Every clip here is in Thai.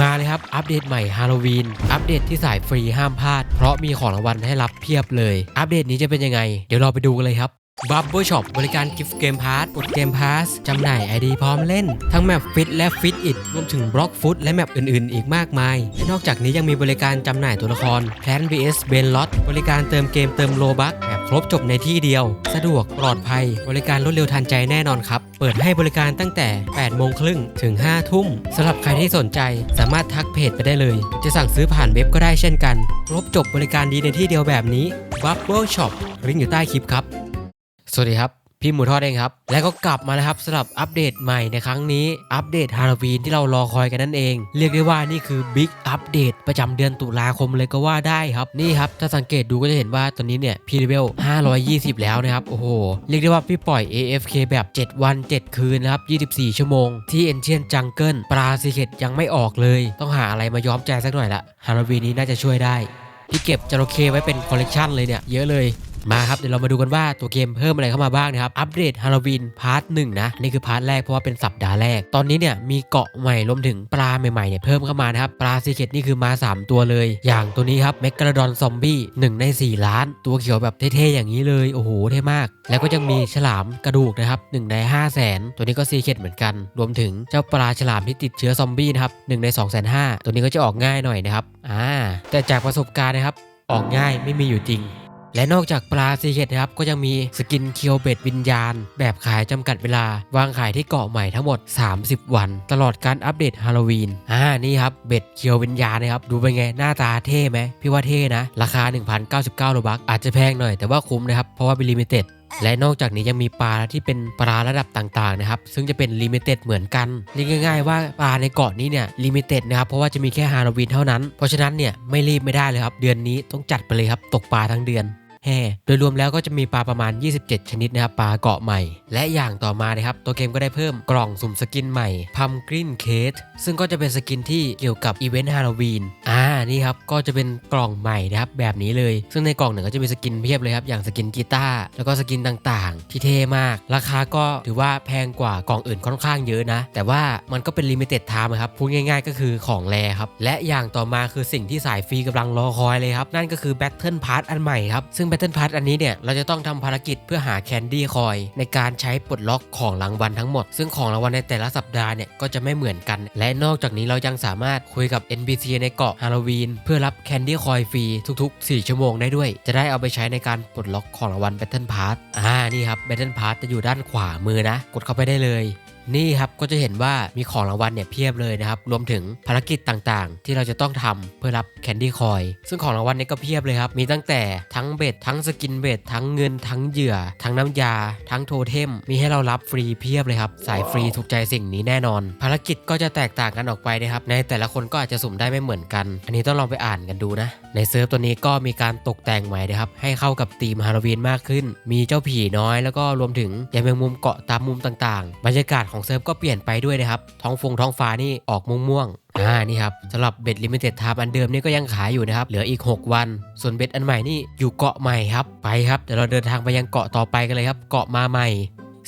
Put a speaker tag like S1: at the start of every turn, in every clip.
S1: มาเลยครับ อัปเดตใหม่ฮาโลวีน อัปเดตที่สายฟรีห้ามพลาด เพราะมีของรางวัลให้รับเพียบเลย อัปเดตนี้จะเป็นยังไง เดี๋ยวเราไปดูกันเลยครับ Bubble Shop บริการกิฟต์เกมพาร์ตกดเกมพาร์สจำหน่าย ID พร้อมเล่น ทั้งแมปฟิตและฟิตอิดรวมถึงบล็อกฟุตและแมปอื่นๆ อีกมากมายและนอกจากนี้ยังมีบริการจำหน่ายตัวละคร Plan vs b e n l o t บริการเติมเกมเติมโลบัคแบบครบจบในที่เดียว สะดวกปลอดภัย บริการรวดเร็วทันใจแน่นอนครับ เปิดให้บริการตั้งแต่ 8 โมงครึ่งถึง 5 ทุ่มสำหรับใครที่สนใจสามารถทักเพจไปได้เลย จะสั่งซื้อผ่านเว็บก็ได้เช่นกัน ครบจบบริการดีในที่เดียวแบบนี้ Bubble Shop ลิงก์อยู่ใต้คลิปครับ สวัสดีครับ พี่หมูทอดเองครับ แล้วก็กลับมานะครับสำหรับอัปเดตใหม่ในครั้งนี้ อัปเดตฮาโลวีนที่เรารอคอยกันนั่นเอง เรียกได้ว่านี่คือบิ๊กอัปเดตประจำเดือนตุลาคมเลยก็ว่าได้ครับ นี่ครับ ถ้าสังเกตดูก็จะเห็นว่าตอนนี้เนี่ยพีเลเวล520 แล้วนะครับ โอ้โห เรียกได้ว่าพี่ปล่อย AFK แบบ 7 วัน 7 คืนนะครับ 24 ชั่วโมง ที่ Ancient Jungle ปลาซีเคตยังไม่ออกเลย ต้องหาอะไรมาย้อมใจสักหน่อยละฮาโลวีนนี้น่าจะช่วยได้พี่เก็บจระเข้ไว้เป็นคอลเลกชันเลยเนี่ย เยอะเลย มาครับเดี๋ยวเรามาดูกันว่าตัวเกมเพิ่มอะไรเข้ามาบ้างนะครับ อัปเดตฮาโลวีนพาร์ทหนึ่งนะนี่คือพาร์ทแรกเพราะว่าเป็นสัปดาห์แรก ตอนนี้เนี่ยมีเกาะใหม่รวมถึงปลาใหม่ๆเนี่ยเพิ่มเข้ามานะครับ ปลาซีเคตนี่คือมา 3 ตัวเลย อย่างตัวนี้ครับเมก a ลดอนซอมบี้1ใน 4 ล้าน ตัวเขียวแบบเท่ๆอย่างนี้เลย โอ้โหเท่มาก แล้วก็ยังมีฉลามกระดูกนะครับ1ใน 5 0 0แสนตัวนี้ก็ซีเคตเหมือนกัน รวมถึงเจ้าปลาฉลามที่ติดเชื้อซอมบี้นะครับ1ใน2 5 0 0 0ตัวนี้ก็จะออกง่ายหน่อยนะครับอ่าแต่จากประสบการณ์นะครับออกง่ายไม่มีอยู่จริง และนอกจากปลาซีเคตนะครับก็ยังมีสกินเคียวเบ็ดวิญญาณ แบบขายจำกัดเวลา วางขายที่เกาะใหม่ทั้งหมด 30 วัน ตลอดการอัปเดตฮาโลวีนอ่านี่ครับเบ็ดเคียววิญญาณนะครับดูเป็นไงหน้าตาเท่ไหมพี่ว่าเท่นะ ราคา 1,099โลบักอาจจะแพงหน่อยแต่ว่าคุ้มนะครับเพราะว่าเป็นลิมิเต็ดและนอกจากนี้ยังมีปลาที่เป็นปลาระดับต่างๆนะครับ ซึ่งจะเป็นลิมิเต็ดเหมือนกันเรียกง่ายๆว่าปลาในเกาะนี้เนี่ยลิมิเต็ดนะครับเพราะว่าจะมีแค่ฮาโลวีนเท่านั้น เพราะฉะนั้นเนี่ยไม่รีบไม่ได้เลยครับ เดือนนี้ต้องจัดไปเลยครับ ตกปลาทั้งเดือน แห่โดยรวมแล้วก็จะมีปลาประมาณ 27 ชนิดนะครับปลาเกาะใหม่ และอย่างต่อมานะครับตัวเกมก็ได้เพิ่มกล่องสุ่มสกินใหม่ Pumpkin Case ซึ่งก็จะเป็นสกินที่เกี่ยวกับอีเวนต์ฮาโลวีนอ่านี่ครับก็จะเป็นกล่องใหม่นะครับแบบนี้เลย ซึ่งในกล่องหนึ่งก็จะมีสกินเพียบเลยครับอย่างสกินกีตาร์แล้วก็สกินต่างๆ ที่เท่มาก ราคาก็ถือว่าแพงกว่ากล่องอื่นค่อนข้างเยอะนะ แต่ว่ามันก็เป็นลิมิเต็ดไทม์ครับพูดง่าย ๆ ก็คือของแรครับและอย่างต่อมาคือสิ่งที่สายฟรีกำลังรอคอยเลยครับนั่นก็คือ Battle Pass อันใหม่ครับซึ่ง Battle Pass อันนี้เนี่ยเราจะต้องทำภารกิจเพื่อหาแคนดี้คอยในการใช้ปลดล็อกของรางวัลทั้งหมด ซึ่งของรางวัลในแต่ละสัปดาห์เนี่ยก็จะไม่เหมือนกัน และนอกจากนี้เรายังสามารถคุยกับ NPC ในเกาะฮาโลวีนเพื่อรับแคนดี้คอยฟรีทุก ๆ 4 ชั่วโมงได้ด้วย จะได้เอาไปใช้ในการปลดล็อกของรางวัล Battle Pass อ่านี่ครับ Battle Pass จะอยู่ด้านขวามือนะ กดเข้าไปได้เลย นี่ครับก็จะเห็นว่ามีของรางวัลเนี่ยเพียบเลยนะครับ รวมถึงภารกิจต่างๆ ที่เราจะต้องทำเพื่อรับแคนดี้คอยซึ่งของรางวัลเนี่ยก็เพียบเลยครับ มีตั้งแต่ทั้งเบ็ดทั้งสกินเบ็ดทั้งเงินทั้งเหยื่อ ทั้งน้ำยา ทั้งโทเทม มีให้เรารับฟรีเพียบเลยครับ สายฟรีถูกใจสิ่งนี้แน่นอน ภารกิจก็จะแตกต่างกันออกไปนะครับ ในแต่ละคนก็อาจจะสุ่มได้ไม่เหมือนกัน อันนี้ต้องลองไปอ่านกันดูนะ ในเซิร์ฟตัวนี้ก็มีการตกแต่งใหม่นะครับ ให้เข้ากับธีมฮาโลวีนมากขึ้น มีเจ้าผีน้อยแล้วก็รวมถึงยาแมงมุมเกาะตามมุมต่างๆ บรรยากาศของของเซิร์ฟก็เปลี่ยนไปด้วยนะครับ ท้องฟงท้องฟ้านี่ออกม่วงๆอ่านี่ครับสำหรับเบ็ดลิมิเต็ดทามอันเดิมนี่ก็ยังขายอยู่นะครับ เหลืออีก 6 วัน ส่วนเบ็ดอันใหม่นี่อยู่เกาะใหม่ครับ ไปครับ เดี๋ยวเราเดินทางไปยังเกาะต่อไปกันเลยครับ เกาะมาใหม่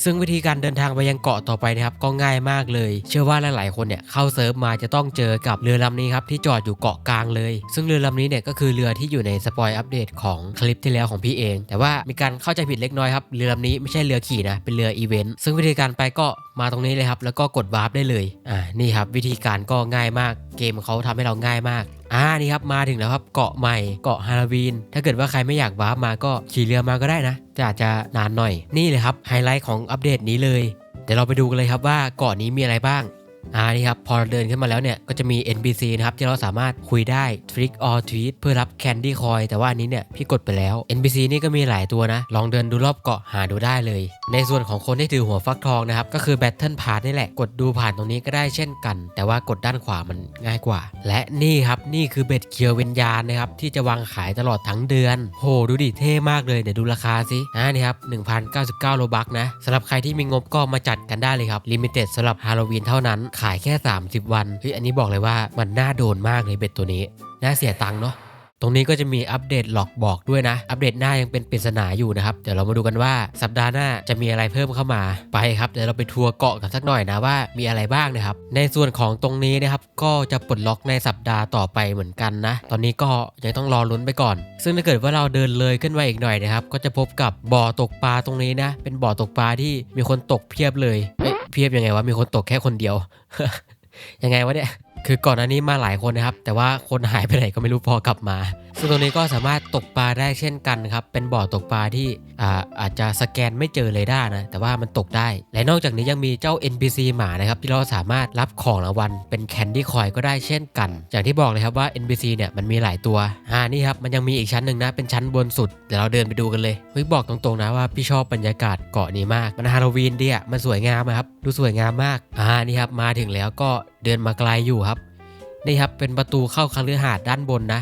S1: ซึ่งวิธีการเดินทางไปยังเกาะต่อไปนะครับก็ง่ายมากเลย เชื่อว่าหลายๆคนเนี่ยเข้าเซิร์ฟมาจะต้องเจอกับเรือลำนี้ครับที่จอดอยู่เกาะกลางเลย ซึ่งเรือลำนี้เนี่ยก็คือเรือที่อยู่ในสปอยอัปเดตของคลิปที่แล้วของพี่เอง แต่ว่ามีการเข้าใจผิดเล็กน้อยครับเรือลำนี้ไม่ใช่เรือขี่นะเป็นเรืออีเวนต์ซึ่งวิธีการไปก็มาตรงนี้เลยครับแล้วก็กดวาร์ปได้เลยอ่านี่ครับวิธีการก็ง่ายมาก เกมเขาทำให้เราง่ายมากอ่านี่ครับมาถึงแล้วครับเกาะใหม่เกาะฮาโลวีน ถ้าเกิดว่าใครไม่อยากวาร์ปมาก็ขี่เรือมาก็ได้นะแต่อาจจะนานหน่อยนี่เลยครับไฮไลท์ของอัปเดตนี้เลยเดี๋ยวเราไปดูกันเลยครับว่าเกาะนี้มีอะไรบ้าง อ่านี่ครับพอเดินขึ้นมาแล้วเนี่ยก็จะมี NPC นะครับที่เราสามารถคุยได้ Trick or Treat เพื่อรับ Candy Coin แต่ว่าอันนี้เนี่ยพี่กดไปแล้ว NPC นี่ก็มีหลายตัวนะ ลองเดินดูรอบเกาะหาดูได้เลย ในส่วนของคนที่ถือหัวฟักทองนะครับ ก็คือ Battle Pass นี่แหละกดดูผ่านตรงนี้ก็ได้เช่นกัน แต่ว่ากดด้านขวามันง่ายกว่า และนี่ครับนี่คือเบ็ดเคียววิญญาณนะครับที่จะวางขายตลอดทั้งเดือน โหดูดิเท่มากเลยเดี๋ยวดูราคาสิอ่านี่ครับ1,099โลบักนะสำหรับใครที่มีงบก็มาจัดกันได้เลยครับลิมิเต็ดสำหรับฮาโลวีนเท่านั้นขายแค่ 30 วันเฮ้ยอันนี้บอกเลยว่ามันน่าโดนมากเลยเบ็ดตัวนี้ น่าเสียตังค์เนาะตรงนี้ก็จะมีอัปเดตหลอกบอกด้วยนะ อัปเดตหน้ายังเป็นปริศนาอยู่นะครับ เดี๋ยวเรามาดูกันว่าสัปดาห์หน้าจะมีอะไรเพิ่มเข้ามาไปครับเดี๋ยวเราไปทัวร์เกาะกันสักหน่อยนะว่ามีอะไรบ้างนะครับ ในส่วนของตรงนี้นะครับก็จะปลดล็อกในสัปดาห์ต่อไปเหมือนกันนะ ตอนนี้ก็ยังต้องรอลุ้นไปก่อน ซึ่งถ้าเกิดว่าเราเดินเลยขึ้นมาอีกหน่อยนะครับ ก็จะพบกับบ่อตกปลาตรงนี้นะ เป็นบ่อตกปลาที่มีคนตกเพียบเลยเอ้ยเพียบยังไงวะมีคนตกแค่คนเดียว ยังไงวะเนี่ย คือก่อนหน้านี้มาหลายคนนะครับ แต่ว่าคนหายไปไหนก็ไม่รู้พอกลับมา ซึ่งตรงนี้ก็สามารถตกปลาได้เช่นกันครับ เป็นบ่อตกปลาที่อ่าอาจจะสแกนไม่เจอเรดาร์นะ แต่ว่ามันตกได้ และนอกจากนี้ยังมีเจ้า NPC หมานะครับ ที่เราสามารถรับของรางวัลเป็นแคนดี้คอยก็ได้เช่นกัน อย่างที่บอกเลยครับว่า NPC เนี่ยมันมีหลายตัวอ่านี่ครับมันยังมีอีกชั้นหนึ่งนะเป็นชั้นบนสุดเดี๋ยวเราเดินไปดูกันเลยเฮ้ยบอกตรงๆนะว่าพี่ชอบบรรยากาศเกาะนี้มากมันฮาโลวีนดีอะมันสวยงามครับดูสวยงามมากอ่านี่ครับมาถึงแล้วก็เดินมาไกลอยู่ครับนี่ครับเป็นประตูเข้าคฤหาสน์ด้านบนนะ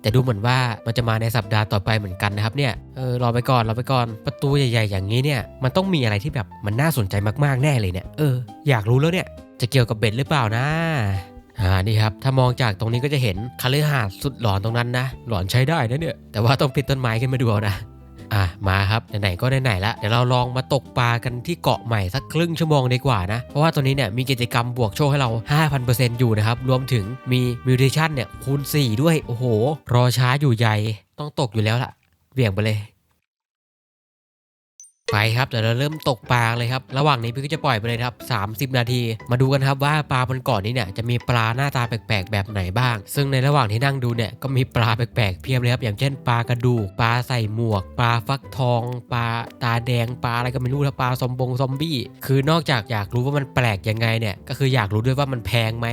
S1: แต่ดูเหมือนว่ามันจะมาในสัปดาห์ต่อไปเหมือนกันนะครับเนี่ยเออรอไปก่อนรอไปก่อนประตูใหญ่ ๆ อย่างนี้เนี่ยมันต้องมีอะไรที่แบบมันน่าสนใจมากๆแน่เลยเนี่ยเอออยากรู้แล้วเนี่ยจะเกี่ยวกับเบ็ดหรือเปล่านะอ่านี่ครับ ถ้ามองจากตรงนี้ก็จะเห็นคฤหาดสุดหลอนตรงนั้นนะ หลอนใช้ได้นะเนี่ย แต่ว่าต้องปิดต้นไม้ขึ้นมาดูเอานะ อะมาครับไหนๆก็ไหนๆละเดี๋ยวเราลองมาตกปลากันที่เกาะใหม่สักครึ่งชั่วโมงดีกว่านะเพราะว่าตอนนี้เนี่ยมีกิจกรรมบวกโชคให้เรา 5,000%อยู่นะครับรวมถึงมีมิวเทชันเนี่ยคูณ 4 ด้วยโอ้โห รอช้าอยู่ใหญ่ต้องตกอยู่แล้วล่ะเบี่ยงไปเลย ไปครับเดี๋ยวเราเริ่มตกปลาเลยครับ ระหว่างนี้พี่ก็จะปล่อยไปเลยครับ 30 นาที มาดูกันครับว่าปลาบนเกาะนี้เนี่ยจะมีปลาหน้าตาแปลกๆ แบบไหนบ้าง ซึ่งในระหว่างที่นั่งดูเนี่ยก็มีปลาแปลกๆเพียบเลยครับ อย่างเช่นปลากระดูก ปลาใส่หมวก ปลาฟักทอง ปลาตาแดง ปลาอะไรก็ไม่รู้นะปลาซอมบงซอมบี้ คือนอกจากอยากรู้ว่ามันแปลกยังไงเนี่ย ก็คืออยากรู้ด้วยว่ามันแพงไหม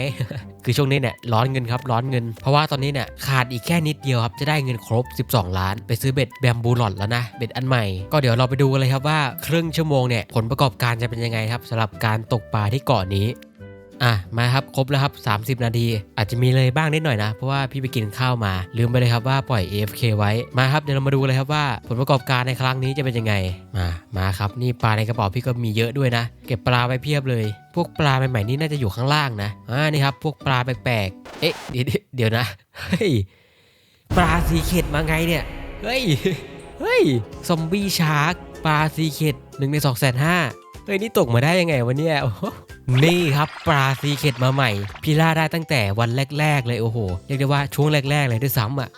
S1: คือช่วงนี้เนี่ยร้อนเงินครับร้อนเงิน เพราะว่าตอนนี้เนี่ยขาดอีกแค่นิดเดียวครับจะได้เงินครบ 12 ล้าน ไปซื้อเบ็ดแบมบูหลอดแล้วนะเบ็ดอันใหม่ก็เดี๋ยวเราไปดูกันเลยครับว่าครึ่งชั่วโมงเนี่ยผลประกอบการจะเป็นยังไงครับสำหรับการตกปลาที่เกาะนี้ อะมาครับครบแล้วครับ 30 นาที อาจจะมีเลยบ้างนิดหน่อยนะ เพราะว่าพี่ไปกินข้าวมา ลืมไปเลยครับว่าปล่อย AFK ไว้มาครับเดี๋ยวเรามาดูเลยครับว่า ผลประกอบการในครั้งนี้จะเป็นยังไงมามาครับนี่ปลาในกระเป๋าพี่ก็มีเยอะด้วยนะ เก็บปลาไว้เพียบเลย พวกปลาใหม่ๆนี่น่าจะอยู่ข้างล่างนะอ่านี่ครับพวกปลาแปลกๆเอ๊ะเดี๋ยวนะเฮ้ยปลาสีเข็ดมาไงเนี่ยเฮ้ยเฮ้ยซอมบี้ชาร์กปลาสีเข็ดหนึ่งในสองแสนห้าเฮ้ยนี่ตกมาได้ยังไงวะเนี่ยโอ้โห นี่ครับปลาซีเค็ดมาใหม่ พี่ล่าได้ตั้งแต่วันแรก ๆ เลยโอ้โหเรียกได้ว่าช่วงแรก ๆ เลยด้วยซ้ำอะ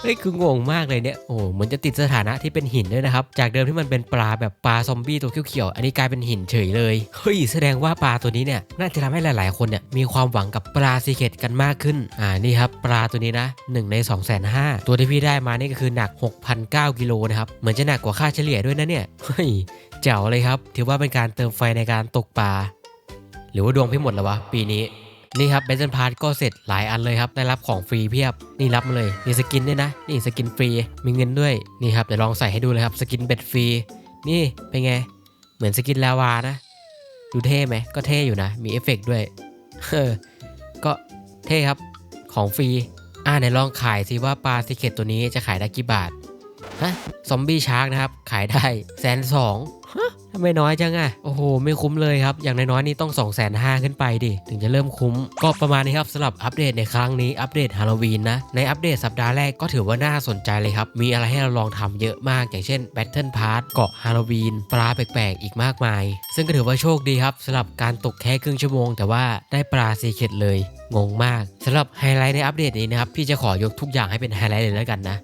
S1: เฮ้ยคืองงมากเลยเนี่ยโอ้เหมือนจะติดสถานะที่เป็นหินด้วยนะครับ จากเดิมที่มันเป็นปลาแบบปลาซอมบี้ตัวเขียวๆอันนี้กลายเป็นหินเฉยเลยเฮ้ยแสดงว่าปลาตัวนี้เนี่ยน่าจะทำให้หลายๆ คนเนี่ยมีความหวังกับปลาซีเค็ดกันมากขึ้นอ่านี่ครับปลาตัวนี้นะ1ใน2 5 0 0 0ตัวที่พี่ได้มานี่ก็คือหนัก 6,009กิโลนะครับเหมือนจะหนักกว่าค่าเฉลี่ยด้วยนะเนี่ยเฮ้ยเจ๋วเลยครับถือว่าเป็นการเติมไฟในการตกปลา รือว่าดวงพี่หมดแล้ววะปีนี้นี่ครับเบนเซนพาร์ทก็เสร็จหลายอันเลยครับ ได้รับของฟรีเพียบ นี่รับมาเลย มีสกินด้วยนะ นี่สกินฟรี มีเงินด้วย นี่ครับเดี๋ยวลองใส่ให้ดูเลยครับ สกินเบ็ดฟรี นี่เป็นไง เหมือนสกินลาวานะ ดูเท่ไหม ก็เท่อยู่นะ มีเอฟเฟกต์ด้วย เออ ก็เท่ครับ ของฟรี อ่าไหนลองขายสิว่าปลาซิเคตตัวนี้จะขายได้กี่บาท ฮะ ซอมบี้ชาร์กนะครับ ขายได้แสนสอง ทำไมน้อยจังอะโอ้โห ไม่คุ้มเลยครับ อย่างน้อยๆนี่ต้อง2องแสนห้าขึ้นไปดิ ถึงจะเริ่มคุ้ม ก็ประมาณนี้ครับสำหรับอัปเดตในครั้งนี้ อัปเดตฮาโลวีนนะ ในอัปเดตสัปดาห์แรกก็ถือว่าน่าสนใจเลยครับ มีอะไรให้เราลองทำเยอะมาก อย่างเช่น Battle Pass เกาะฮาโลวีน ปลาแปลกๆ อีกมากมาย ซึ่งก็ถือว่าโชคดีครับสำหรับการตกแค่ครึ่งชั่วโมง แต่ว่าได้ปลาซีเคดเลย งงมากสำหรับไฮไลท์ในอัปเดตนี้นะครับพี่จะขอยกทุกอย่างให้เป็นไฮไลท์เลยแล้วกันนะ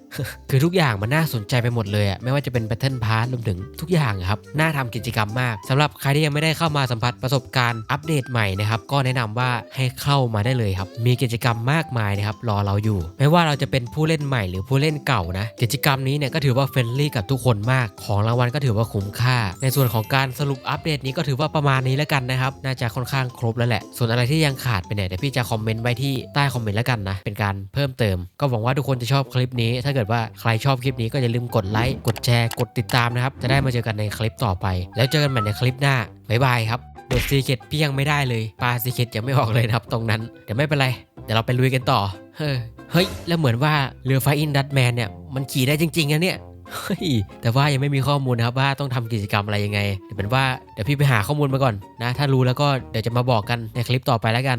S1: คือทุกอย่างมันน่าสนใจไปหมดเลยอะไม่ว่าจะเป็น Battle Pass รวมถึงทุกอย่างอะครับน่าทำกิจกรรมมากสำหรับใครที่ยังไม่ได้เข้ามาสัมผัสประสบการณ์อัปเดตใหม่นะครับก็แนะนำว่าให้เข้ามาได้เลยครับมีกิจกรรมมากมายนะครับรอเราอยู่ ไม่ว่าเราจะเป็นผู้เล่นใหม่หรือผู้เล่นเก่านะกิจกรรมนี้เนี่ยก็ถือว่าเฟรนลี่กับทุกคนมาก ของรางวัลก็ถือว่าคุ้มค่า ในส่วนของการสรุปอัปเดตนี้ก็ถือว่าประมาณนี้แล้วกันนะครับน่าจะค่อนข้างครบแล้วแหละ ส่วนอะไรที่ยังขาดไปเนี่ยเดี๋ยวพี่จะคออมเมนต์ไว้ที่ใต้คอมเมนต์แล้วกันนะ เป็นการเพิ่มเติม ก็หวังว่าทุกคนจะชอบคลิปนี้ ถ้าเกิดว่าใครชอบคลิปนี้ก็อย่าลืมกดไลค์กดแชร์กดติดตามนะครับจะได้มาเจอกันในคลิปต่อไป แล้วเจอกันใหม่ในคลิปหน้าบ๊ายบายครับเบ็ดซีเคตพี่ยังไม่ได้เลยปลาซีเคตยังไม่ออกเลยนะครับตรงนั้นเดี๋ยวไม่เป็นไรเดี๋ยวเราไปลุยกันต่อเฮ้ยแล้วเหมือนว่าเรือไฟอินดัตแมนเนี่ยมันขี่ได้จริงๆนะเนี่ยแต่ว่ายังไม่มีข้อมูลนะครับว่าต้องทำกิจกรรมอะไรยังไง เดี๋ยวเป็นว่าเดี๋ยวพี่ไปหาข้อมูลมาก่อนนะ ถ้ารู้แล้วก็เดี๋ยวจะมาบอกกันในคลิปต่อไปแล้วกัน